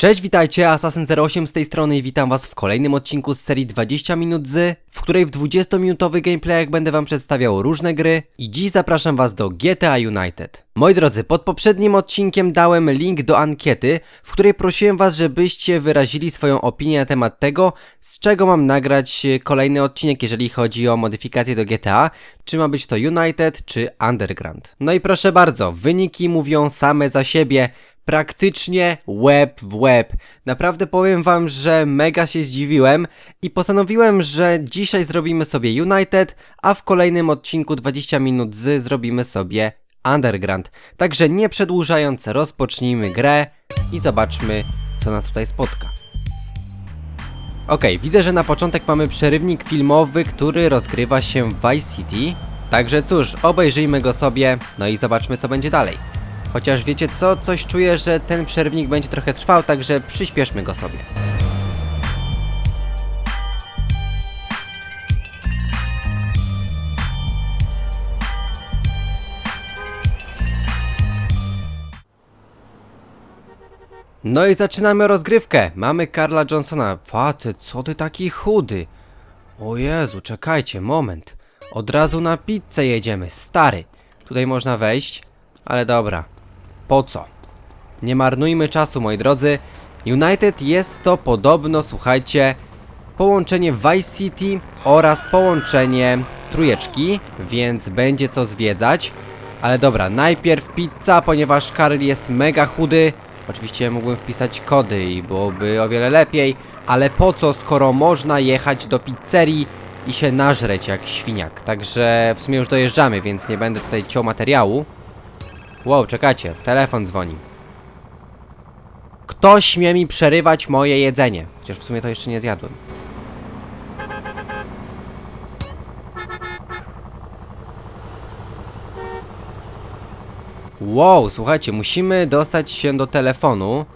Cześć, witajcie, Assassin08 z tej strony i witam was w kolejnym odcinku z serii 20 minut z, w której w 20-minutowych gameplayach będę wam przedstawiał różne gry i dziś zapraszam was do GTA United. Moi drodzy, pod poprzednim odcinkiem dałem link do ankiety, w której prosiłem was, żebyście wyrazili swoją opinię na temat tego, z czego mam nagrać e, kolejny odcinek, jeżeli chodzi o modyfikację do GTA, czy ma być to United, czy Underground. No i proszę bardzo, wyniki mówią same za siebie, praktycznie łeb w łeb. Naprawdę powiem wam, że mega się zdziwiłem i postanowiłem, że dzisiaj zrobimy sobie United, a w kolejnym odcinku 20 minut z zrobimy sobie Underground. Także nie przedłużając, rozpocznijmy grę i zobaczmy, co nas tutaj spotka. Okej, widzę, że na początek mamy przerywnik filmowy, który rozgrywa się w Vice City. Także cóż, obejrzyjmy go sobie, no i zobaczmy co będzie dalej. Chociaż wiecie co, coś czuję, że ten przerywnik będzie trochę trwał, także przyspieszmy go sobie. No i zaczynamy rozgrywkę. Mamy Karla Johnsona. Facet, co ty taki chudy? O Jezu, czekajcie, moment. Od razu na pizzę jedziemy, stary. Tutaj można wejść, ale dobra. Po co? Nie marnujmy czasu, moi drodzy. United jest to podobno, słuchajcie, połączenie Vice City oraz połączenie trójeczki, więc będzie co zwiedzać. Ale dobra, najpierw pizza, ponieważ Karl jest mega chudy. Oczywiście mógłbym wpisać kody i byłoby o wiele lepiej, ale po co, skoro można jechać do pizzerii i się nażreć jak świniak. Także w sumie już dojeżdżamy, więc nie będę tutaj ciął materiału. Wow, czekajcie, telefon dzwoni. Kto śmie mi przerywać moje jedzenie? Chociaż w sumie to jeszcze nie zjadłem. Wow, słuchajcie, musimy dostać się do telefonu,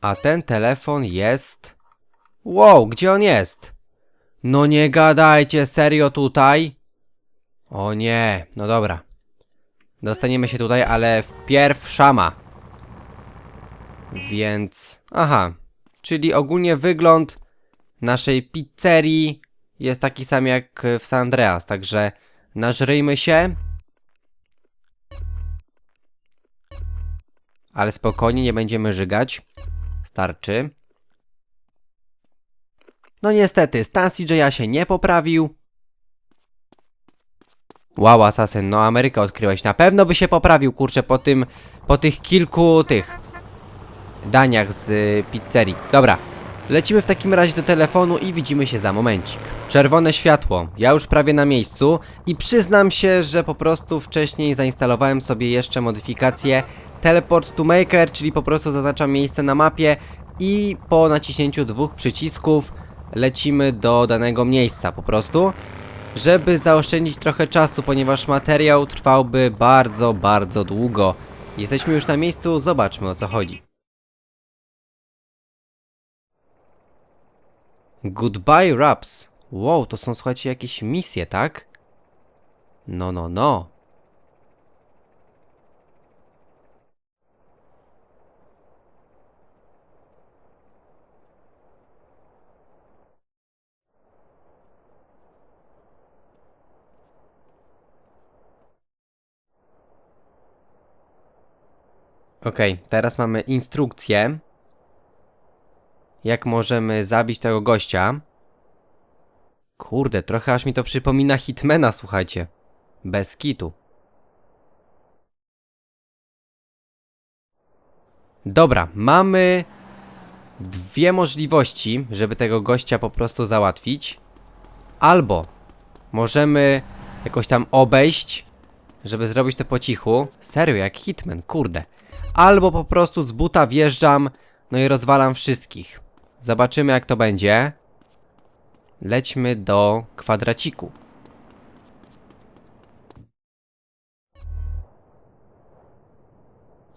a ten telefon jest... Wow, gdzie on jest? No nie gadajcie, serio tutaj? O nie, no dobra. Dostaniemy się tutaj, ale wpierw szama. Więc... Aha. Czyli ogólnie wygląd naszej pizzerii jest taki sam jak w San Andreas, także nażryjmy się. Ale spokojnie, nie będziemy żygać. Starczy. No niestety, stan CJ'a się nie poprawił. Wow, Assassin, no Amerykę odkryłeś. Na pewno by się poprawił, kurczę, po tym, po tych kilku tych daniach z y, pizzerii. Dobra, lecimy w takim razie do telefonu i widzimy się za momencik. Czerwone światło, ja już prawie na miejscu i przyznam się, że po prostu wcześniej zainstalowałem sobie jeszcze modyfikację Teleport to Maker, czyli po prostu zaznaczam miejsce na mapie i po naciśnięciu dwóch przycisków lecimy do danego miejsca po prostu żeby zaoszczędzić trochę czasu, ponieważ materiał trwałby bardzo, bardzo długo. Jesteśmy już na miejscu, zobaczmy o co chodzi. Goodbye Raps. Wow, to są słuchajcie jakieś misje, tak? No, no, no. Okej, teraz mamy instrukcję. Jak możemy zabić tego gościa. Kurde, trochę aż mi to przypomina Hitmana, słuchajcie. Bez kitu. Dobra, mamy dwie możliwości, żeby tego gościa po prostu załatwić. Albo możemy jakoś tam obejść, żeby zrobić to po cichu. Serio, jak Hitman, kurde albo po prostu z buta wjeżdżam, no i rozwalam wszystkich. Zobaczymy jak to będzie. Lećmy do kwadraciku.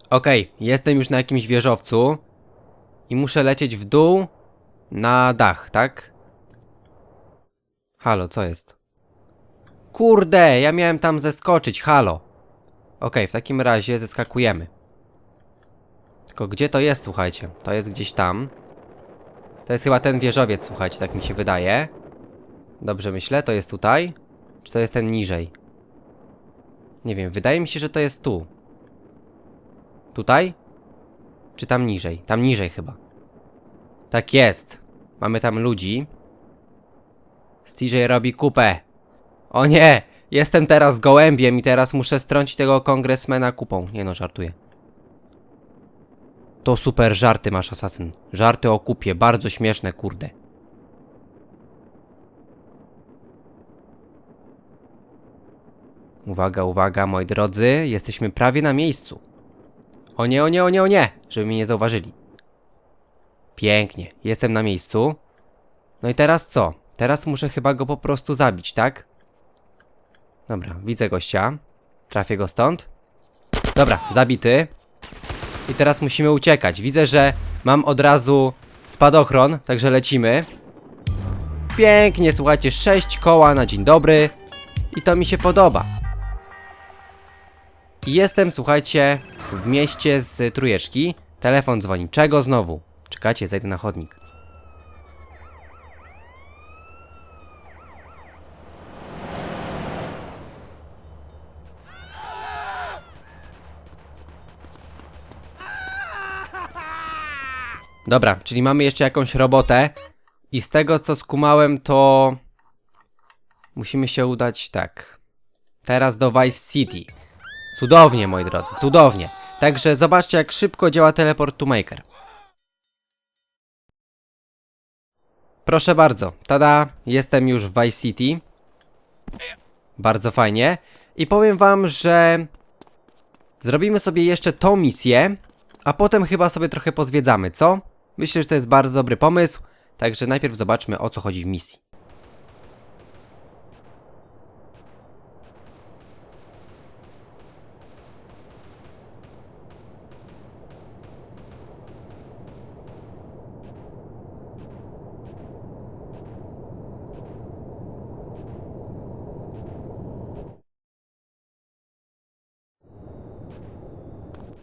Okej, okay, jestem już na jakimś wieżowcu i muszę lecieć w dół na dach, tak? Halo, co jest? Kurde, ja miałem tam zeskoczyć, halo. Okej, okay, w takim razie zeskakujemy. Tylko gdzie to jest, słuchajcie? To jest gdzieś tam. To jest chyba ten wieżowiec, słuchajcie, tak mi się wydaje. Dobrze myślę, to jest tutaj? Czy to jest ten niżej? Nie wiem, wydaje mi się, że to jest tu. Tutaj? Czy tam niżej? Tam niżej chyba. Tak jest. Mamy tam ludzi. CJ robi kupę. O nie! Jestem teraz gołębiem i teraz muszę strącić tego kongresmena kupą. Nie no, żartuję. To super żarty masz, asasyn. Żarty o kupie, bardzo śmieszne, kurde. Uwaga, uwaga, moi drodzy, jesteśmy prawie na miejscu. O nie, o nie, o nie, o nie, żeby mnie nie zauważyli. Pięknie, jestem na miejscu. No i teraz co? Teraz muszę chyba go po prostu zabić, tak? Dobra, widzę gościa. Trafię go stąd. Dobra, zabity. I teraz musimy uciekać. Widzę, że mam od razu spadochron, także lecimy. Pięknie, słuchajcie, 6 koła na dzień dobry. I to mi się podoba. I jestem, słuchajcie, w mieście z Trujeczki. Telefon dzwoni. Czego znowu? Czekajcie, zejdę na chodnik. Dobra, czyli mamy jeszcze jakąś robotę. I z tego co skumałem, to musimy się udać tak. Teraz do Vice City. Cudownie, moi drodzy, cudownie. Także zobaczcie, jak szybko działa teleport to maker. Proszę bardzo, tada, jestem już w Vice City. Bardzo fajnie. I powiem wam, że zrobimy sobie jeszcze tą misję, a potem chyba sobie trochę pozwiedzamy, co? Myślę, że to jest bardzo dobry pomysł, także najpierw zobaczmy o co chodzi w misji.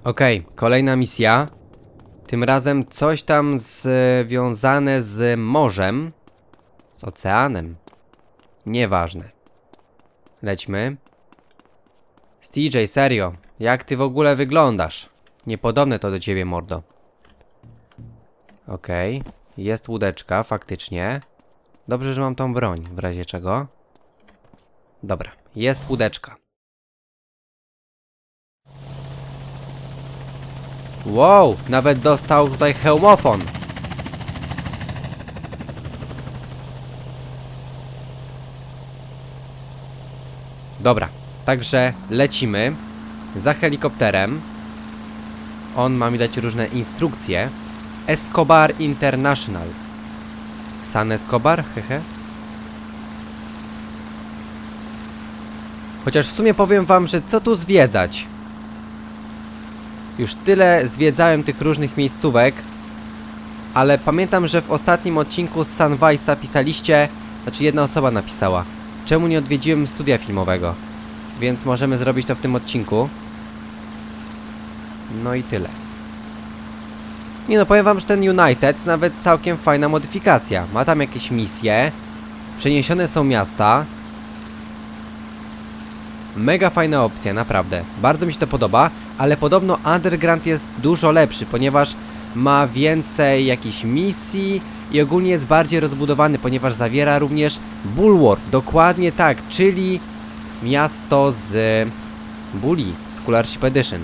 Okej, kolejna misja. Tym razem coś tam związane z morzem. Z oceanem. Nieważne. Lećmy. CJ, serio. Jak ty w ogóle wyglądasz? Niepodobne to do ciebie, mordo. Okej. Jest łódeczka, faktycznie. Dobrze, że mam tą broń, w razie czego. Dobra, jest łódeczka. Wow, nawet dostał tutaj hełmofon. Dobra, także lecimy za helikopterem. On ma mi dać różne instrukcje. Escobar International. San Escobar? Hehe. Chociaż w sumie powiem wam, że co tu zwiedzać? Już tyle zwiedzałem tych różnych miejscówek, ale pamiętam, że w ostatnim odcinku z Sunvice'a pisaliście, znaczy jedna osoba napisała, czemu nie odwiedziłem studia filmowego. Więc możemy zrobić to w tym odcinku. No i tyle. Nie no, powiem wam, że ten United nawet całkiem fajna modyfikacja. Ma tam jakieś misje, przeniesione są miasta. Mega fajna opcja, naprawdę. Bardzo mi się to podoba, ale podobno Underground jest dużo lepszy, ponieważ ma więcej jakichś misji i ogólnie jest bardziej rozbudowany, ponieważ zawiera również Bulwark, dokładnie tak, czyli miasto z Bully, z Coolership Edition.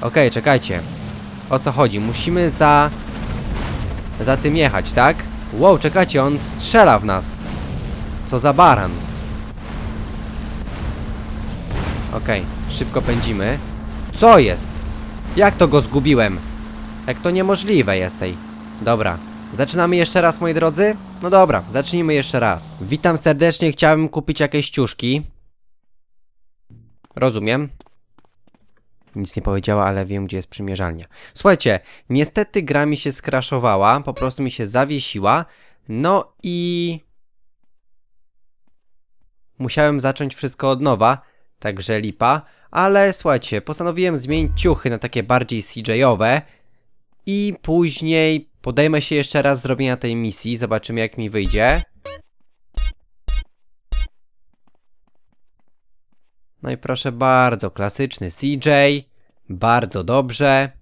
Okej, czekajcie. O co chodzi? Musimy za... za tym jechać, tak? Wow, czekajcie, on strzela w nas. Co za baran. Okej, szybko pędzimy. Co jest? Jak to go zgubiłem? Jak to niemożliwe jest tej. Dobra. Zaczynamy jeszcze raz, moi drodzy? No dobra, zacznijmy jeszcze raz. Witam serdecznie, chciałem kupić jakieś ciuszki. Rozumiem. Nic nie powiedziała, ale wiem, gdzie jest przymierzalnia. Słuchajcie, niestety gra mi się skraszowała, po prostu mi się zawiesiła. No i... Musiałem zacząć wszystko od nowa, także lipa, ale słuchajcie, postanowiłem zmienić ciuchy na takie bardziej CJ-owe i później podejmę się jeszcze raz zrobienia tej misji, zobaczymy jak mi wyjdzie. No i proszę bardzo, klasyczny CJ, bardzo dobrze.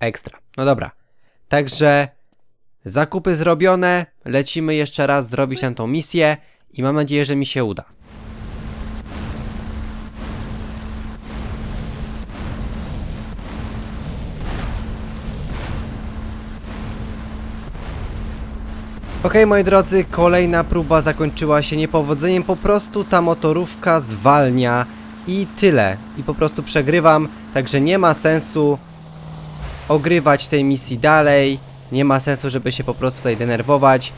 Ekstra. No dobra. Także zakupy zrobione, lecimy jeszcze raz zrobić tam tą misję i mam nadzieję, że mi się uda. Okej, moi drodzy, kolejna próba zakończyła się niepowodzeniem. Po prostu ta motorówka zwalnia i tyle. I po prostu przegrywam, także nie ma sensu ogrywać tej misji dalej. Nie ma sensu, żeby się po prostu tutaj denerwować.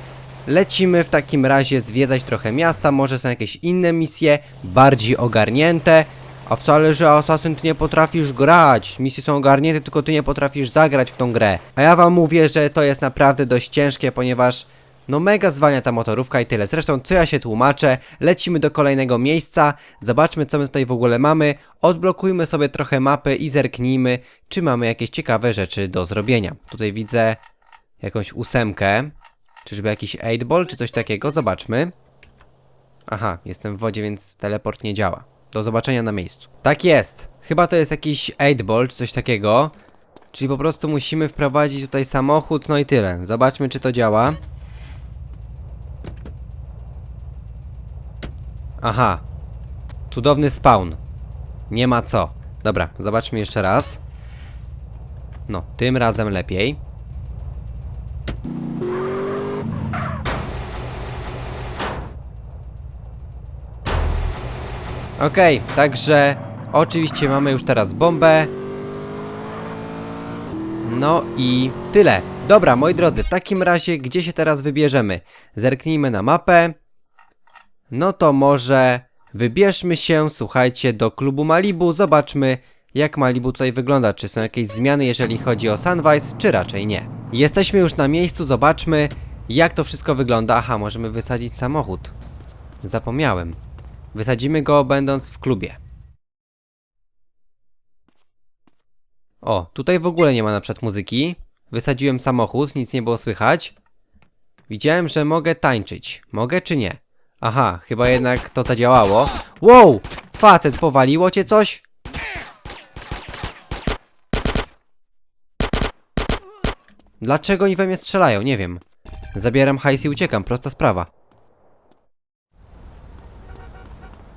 Lecimy w takim razie zwiedzać trochę miasta, może są jakieś inne misje, bardziej ogarnięte. A wcale, że Assassin ty nie potrafisz grać. Misje są ogarnięte, tylko ty nie potrafisz zagrać w tą grę. A ja wam mówię, że to jest naprawdę dość ciężkie, ponieważ no mega zwalnia ta motorówka i tyle. Zresztą co ja się tłumaczę, lecimy do kolejnego miejsca, zobaczmy co my tutaj w ogóle mamy, odblokujmy sobie trochę mapy i zerknijmy, czy mamy jakieś ciekawe rzeczy do zrobienia. Tutaj widzę jakąś ósemkę, czyżby jakiś 8-ball czy coś takiego, zobaczmy. Aha, jestem w wodzie, więc teleport nie działa. Do zobaczenia na miejscu. Tak jest! Chyba to jest jakiś 8-ball czy coś takiego. Czyli po prostu musimy wprowadzić tutaj samochód, no i tyle. Zobaczmy czy to działa. Aha. Cudowny spawn. Nie ma co. Dobra, zobaczmy jeszcze raz. No, tym razem lepiej. Okej, także oczywiście mamy już teraz bombę. No i tyle. Dobra, moi drodzy, w takim razie gdzie się teraz wybierzemy? Zerknijmy na mapę. No to może wybierzmy się, słuchajcie, do klubu Malibu. Zobaczmy, jak Malibu tutaj wygląda. Czy są jakieś zmiany, jeżeli chodzi o Sunrise, czy raczej nie. Jesteśmy już na miejscu, zobaczmy, jak to wszystko wygląda. Aha, możemy wysadzić samochód. Zapomniałem. Wysadzimy go, będąc w klubie. O, tutaj w ogóle nie ma na przykład muzyki. Wysadziłem samochód, nic nie było słychać. Widziałem, że mogę tańczyć. Mogę czy nie? Aha, chyba jednak to zadziałało. Wow! Facet, powaliło cię coś? Dlaczego oni we mnie strzelają? Nie wiem. Zabieram hajs i uciekam, prosta sprawa.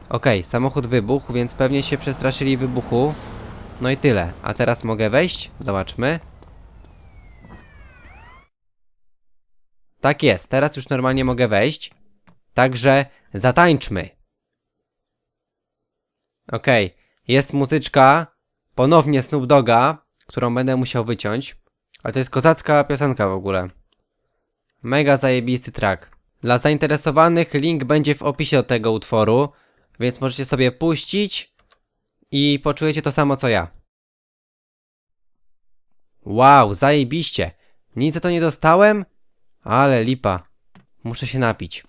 Okej, samochód wybuchł, więc pewnie się przestraszyli wybuchu. No i tyle. A teraz mogę wejść? Zobaczmy. Tak jest, teraz już normalnie mogę wejść. Także zatańczmy. Okej, jest muzyczka. Ponownie Snoop Doga, którą będę musiał wyciąć. Ale to jest kozacka piosenka w ogóle. Mega zajebisty track. Dla zainteresowanych link będzie w opisie do tego utworu, więc możecie sobie puścić i poczujecie to samo co ja. Wow, zajebiście. Nic za to nie dostałem? Ale lipa. Muszę się napić.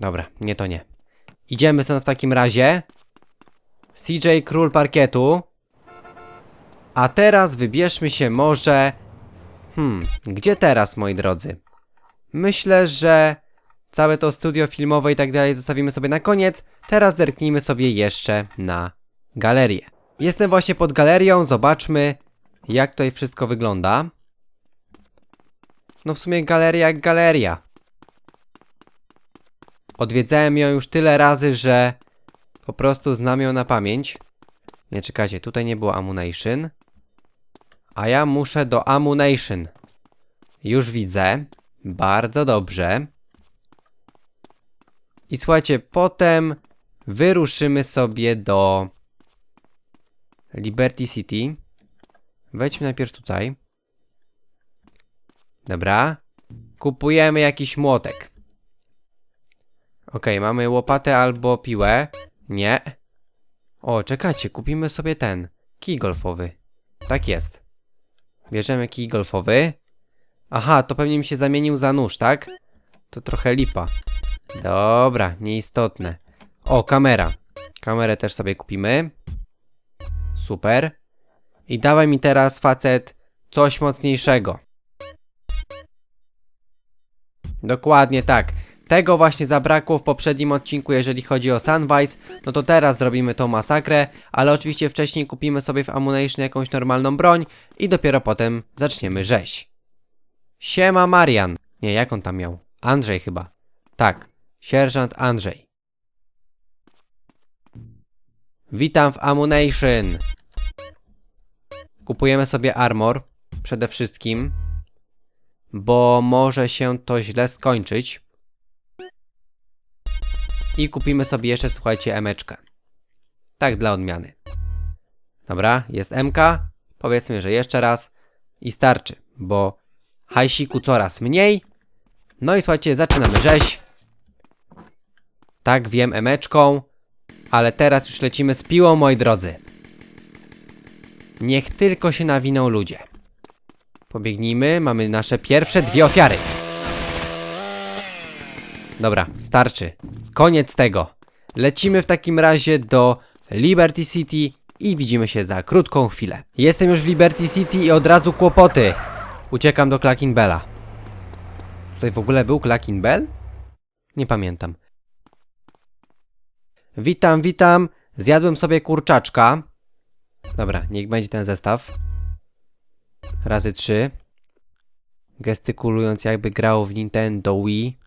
Dobra, nie to nie. Idziemy stąd w takim razie. CJ Król Parkietu. A teraz wybierzmy się może... Hmm, gdzie teraz, moi drodzy? Myślę, że całe to studio filmowe i tak dalej zostawimy sobie na koniec. Teraz zerknijmy sobie jeszcze na galerię. Jestem właśnie pod galerią, zobaczmy jak tutaj wszystko wygląda. No w sumie galeria jak galeria. Odwiedzałem ją już tyle razy, że po prostu znam ją na pamięć. Nie, czekajcie, tutaj nie było Ammunition. A ja muszę do Ammunition. Już widzę. Bardzo dobrze. I słuchajcie, potem wyruszymy sobie do Liberty City. Wejdźmy najpierw tutaj. Dobra. Kupujemy jakiś młotek. Ok, mamy łopatę albo piłę. Nie. O, czekajcie, kupimy sobie ten. Kij golfowy. Tak jest. Bierzemy kij golfowy. Aha, to pewnie mi się zamienił za nóż, tak? To trochę lipa. Dobra, nieistotne. O, kamera. Kamerę też sobie kupimy. Super. I dawaj mi teraz, facet, coś mocniejszego. Dokładnie tak. Tego właśnie zabrakło w poprzednim odcinku, jeżeli chodzi o Sunwise. No to teraz zrobimy tą masakrę, ale oczywiście wcześniej kupimy sobie w Ammunition jakąś normalną broń i dopiero potem zaczniemy rzeź. Siema Marian. Nie, jak on tam miał? Andrzej chyba. Tak, sierżant Andrzej. Witam w Ammunition. Kupujemy sobie armor, przede wszystkim, bo może się to źle skończyć. I kupimy sobie jeszcze, słuchajcie, emeczkę. Tak dla odmiany. Dobra, jest MK. Powiedzmy, że jeszcze raz i starczy, bo hajsiku coraz mniej. No i słuchajcie, zaczynamy rzeź. Tak, wiem, emeczką, ale teraz już lecimy z piłą, moi drodzy. Niech tylko się nawiną ludzie. Pobiegnijmy, mamy nasze pierwsze dwie ofiary. Dobra, starczy. Koniec tego. Lecimy w takim razie do Liberty City i widzimy się za krótką chwilę. Jestem już w Liberty City i od razu kłopoty. Uciekam do Clacking Bella. Tutaj w ogóle był Clacking Bell? Nie pamiętam. Witam, witam. Zjadłem sobie kurczaczka. Dobra, niech będzie ten zestaw. Razy trzy. Gestykulując jakby grał w Nintendo Wii.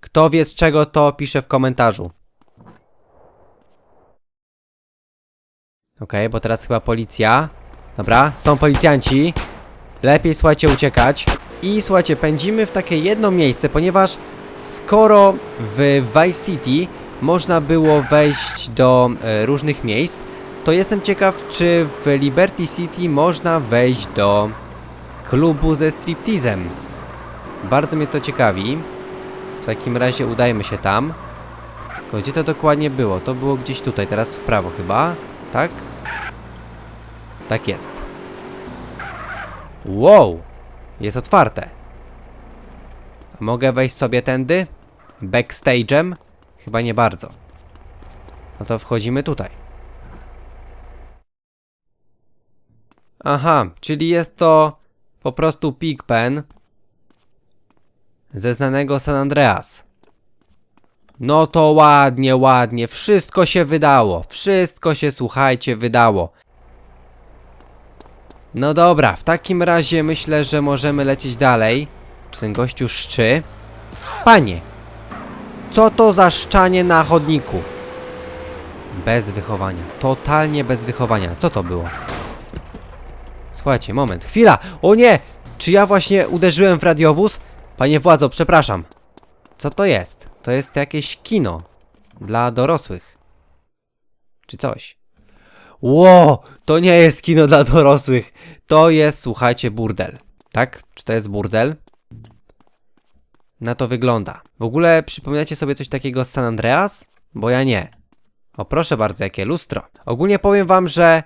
Kto wie z czego to pisze w komentarzu. Okej, bo teraz chyba policja. Dobra, są policjanci. Lepiej słuchajcie uciekać. I słuchajcie, pędzimy w takie jedno miejsce, ponieważ skoro w Vice City można było wejść do e, różnych miejsc, to jestem ciekaw, czy w Liberty City można wejść do klubu ze striptizem. Bardzo mnie to ciekawi. W takim razie udajmy się tam. Gdzie to dokładnie było? To było gdzieś tutaj, teraz w prawo chyba, tak? Tak jest. Wow! Jest otwarte. Mogę wejść sobie tędy? Backstage'em? Chyba nie bardzo. No to wchodzimy tutaj. Aha, czyli jest to po prostu Pigpen ze znanego San Andreas. No to ładnie, ładnie. Wszystko się wydało. Wszystko się, słuchajcie, wydało. No dobra, w takim razie myślę, że możemy lecieć dalej. Czy ten gościu szczy? Panie! Co to za szczanie na chodniku? Bez wychowania. Totalnie bez wychowania. Co to było? Słuchajcie, moment. Chwila! O nie! Czy ja właśnie uderzyłem w radiowóz? Panie władzo, przepraszam. Co to jest? To jest jakieś kino. Dla dorosłych. Czy coś. Ło! To nie jest kino dla dorosłych. To jest, słuchajcie, burdel. Tak? Czy to jest burdel? Na to wygląda. W ogóle przypominacie sobie coś takiego z San Andreas? Bo ja nie. O proszę bardzo, jakie lustro. Ogólnie powiem wam, że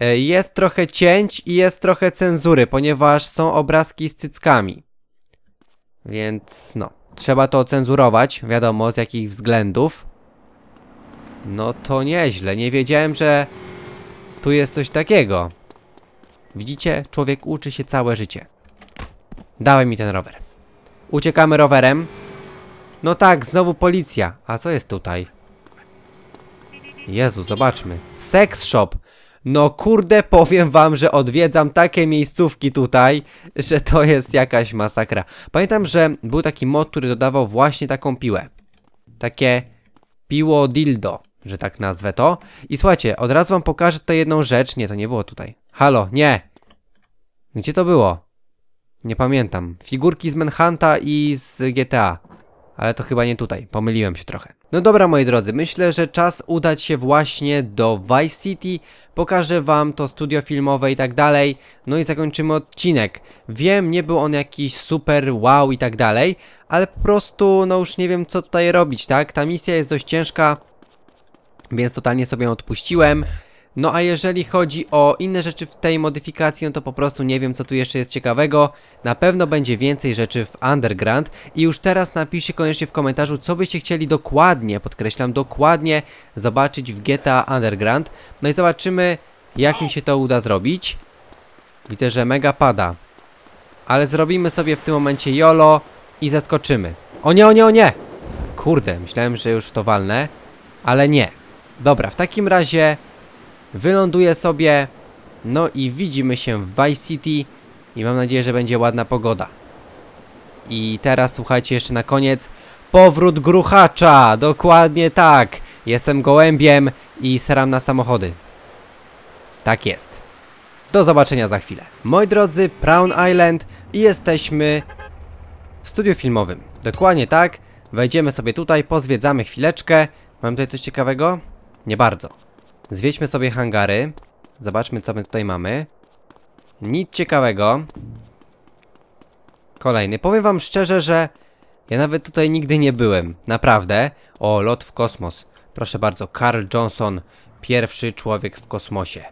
e, jest trochę cięć i jest trochę cenzury, ponieważ są obrazki z cyckami. Więc no, trzeba to cenzurować, wiadomo z jakich względów. No to nieźle, nie wiedziałem, że tu jest coś takiego. Widzicie, człowiek uczy się całe życie. Dawaj mi ten rower. Uciekamy rowerem. No tak, znowu policja. A co jest tutaj? Jezu, zobaczmy. Sex shop. No kurde, powiem wam, że odwiedzam takie miejscówki tutaj, że to jest jakaś masakra. Pamiętam, że był taki mod, który dodawał właśnie taką piłę. Takie piło dildo, że tak nazwę to. I słuchajcie, od razu wam pokażę tutaj jedną rzecz. Nie, to nie było tutaj. Halo, nie. Gdzie to było? Nie pamiętam. Figurki z Manhunta i z GTA. Ale to chyba nie tutaj. Pomyliłem się trochę. No dobra, moi drodzy, myślę, że czas udać się właśnie do Vice City. Pokażę wam to studio filmowe i tak dalej. No i zakończymy odcinek. Wiem, nie był on jakiś super wow i tak dalej, ale po prostu, no już nie wiem co tutaj robić, tak? Ta misja jest dość ciężka, więc totalnie sobie ją odpuściłem. No a jeżeli chodzi o inne rzeczy w tej modyfikacji, no to po prostu nie wiem co tu jeszcze jest ciekawego. Na pewno będzie więcej rzeczy w Underground i już teraz napiszcie koniecznie w komentarzu, co byście chcieli dokładnie, podkreślam dokładnie, zobaczyć w GTA Underground. No i zobaczymy, jak mi się to uda zrobić. Widzę, że mega pada. Ale zrobimy sobie w tym momencie YOLO i zaskoczymy. O nie, o nie, o nie! Kurde, myślałem, że już w to walnę, ale nie. Dobra, w takim razie wyląduję sobie, no i widzimy się w Vice City i mam nadzieję, że będzie ładna pogoda. I teraz słuchajcie jeszcze na koniec, powrót gruchacza, dokładnie tak. Jestem gołębiem i seram na samochody. Tak jest. Do zobaczenia za chwilę. Moi drodzy, Brown Island i jesteśmy w studiu filmowym. Dokładnie tak. Wejdziemy sobie tutaj, pozwiedzamy chwileczkę. Mam tutaj coś ciekawego? Nie bardzo. Zwiedźmy sobie hangary. Zobaczmy, co my tutaj mamy. Nic ciekawego. Kolejny. Powiem wam szczerze, że ja nawet tutaj nigdy nie byłem. Naprawdę. O, lot w kosmos. Proszę bardzo, Carl Johnson, pierwszy człowiek w kosmosie.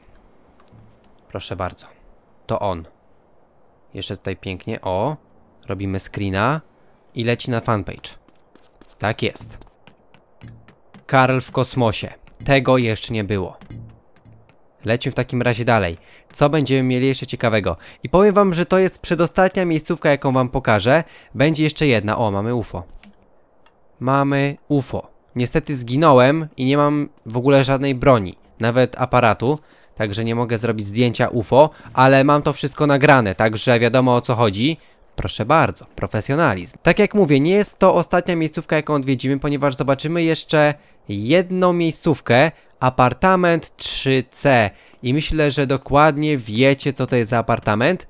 Proszę bardzo. To on. Jeszcze tutaj pięknie. O, robimy screena i leci na fanpage. Tak jest. Karl w kosmosie. Tego jeszcze nie było. Lećmy w takim razie dalej. Co będziemy mieli jeszcze ciekawego? I powiem wam, że to jest przedostatnia miejscówka, jaką wam pokażę. Będzie jeszcze jedna. O, mamy UFO. Mamy UFO. Niestety zginąłem i nie mam w ogóle żadnej broni. Nawet aparatu. Także nie mogę zrobić zdjęcia UFO, ale mam to wszystko nagrane, także wiadomo o co chodzi. Proszę bardzo, profesjonalizm. Tak jak mówię, nie jest to ostatnia miejscówka, jaką odwiedzimy, ponieważ zobaczymy jeszcze jedną miejscówkę, apartament 3C. I myślę, że dokładnie wiecie, co to jest za apartament.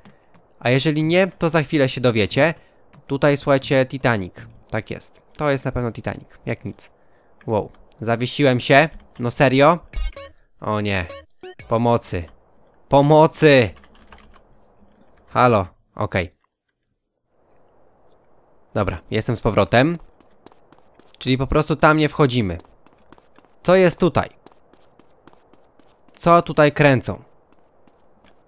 A jeżeli nie, to za chwilę się dowiecie. Tutaj słuchajcie, Titanic. Tak jest. To jest na pewno Titanic, jak nic. Wow, zawiesiłem się. No serio? O nie. Pomocy. Pomocy! Halo, okej. Dobra, jestem z powrotem. Czyli po prostu tam nie wchodzimy. Co jest tutaj? Co tutaj kręcą?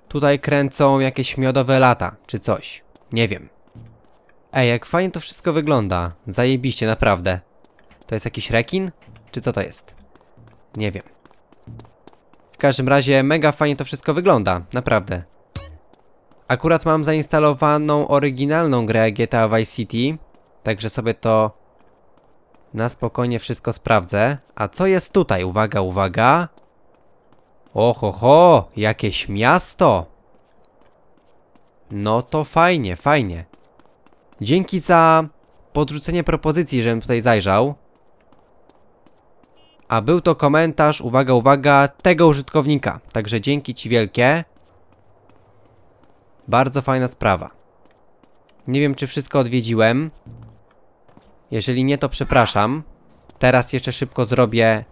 Tutaj kręcą jakieś miodowe lata, czy coś. Nie wiem. Ej, jak fajnie to wszystko wygląda. Zajebiście, naprawdę. To jest jakiś rekin? Czy co to jest? Nie wiem. W każdym razie mega fajnie to wszystko wygląda, naprawdę. Akurat mam zainstalowaną oryginalną grę GTA Vice City, także sobie to na spokojnie wszystko sprawdzę. A co jest tutaj? Uwaga, uwaga. Oho, ho, jakieś miasto. No to fajnie, fajnie. Dzięki za podrzucenie propozycji, żebym tutaj zajrzał. A był to komentarz, uwaga, uwaga, tego użytkownika. Także dzięki Ci wielkie. Bardzo fajna sprawa. Nie wiem, czy wszystko odwiedziłem. Jeżeli nie, to przepraszam. Teraz jeszcze szybko zrobię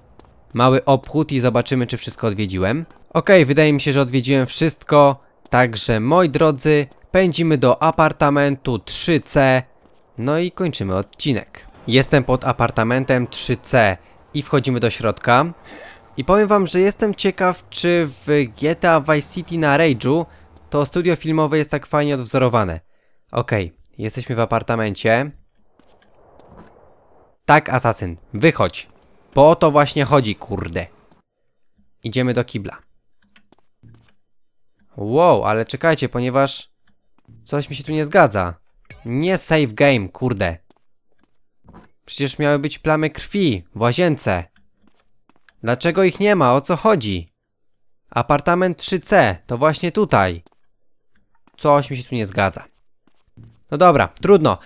mały obchód i zobaczymy, czy wszystko odwiedziłem. Okej, wydaje mi się, że odwiedziłem wszystko. Także, moi drodzy, pędzimy do apartamentu 3C. No i kończymy odcinek. Jestem pod apartamentem 3C i wchodzimy do środka. I powiem wam, że jestem ciekaw, czy w GTA Vice City na Rage'u to studio filmowe jest tak fajnie odwzorowane. Okej, jesteśmy w apartamencie. Tak, asasyn, wychodź. Po to właśnie chodzi, kurde. Idziemy do kibla. Wow, ale czekajcie, ponieważ coś mi się tu nie zgadza. Nie save game, kurde. Przecież miały być plamy krwi w łazience. Dlaczego ich nie ma? O co chodzi? Apartament 3C, to właśnie tutaj. Coś mi się tu nie zgadza. No dobra, trudno.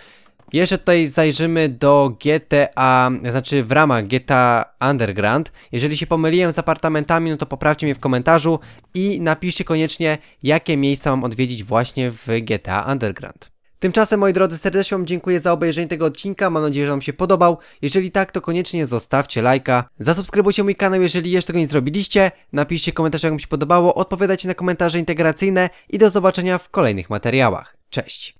Jeszcze tutaj zajrzymy do GTA, znaczy w ramach GTA Underground. Jeżeli się pomyliłem z apartamentami, no to poprawcie mnie w komentarzu i napiszcie koniecznie, jakie miejsca mam odwiedzić właśnie w GTA Underground. Tymczasem, moi drodzy, serdecznie Wam dziękuję za obejrzenie tego odcinka. Mam nadzieję, że Wam się podobał. Jeżeli tak, to koniecznie zostawcie lajka. Zasubskrybujcie mój kanał, jeżeli jeszcze tego nie zrobiliście. Napiszcie komentarz, jak Wam się podobało. Odpowiadajcie na komentarze integracyjne i do zobaczenia w kolejnych materiałach. Cześć!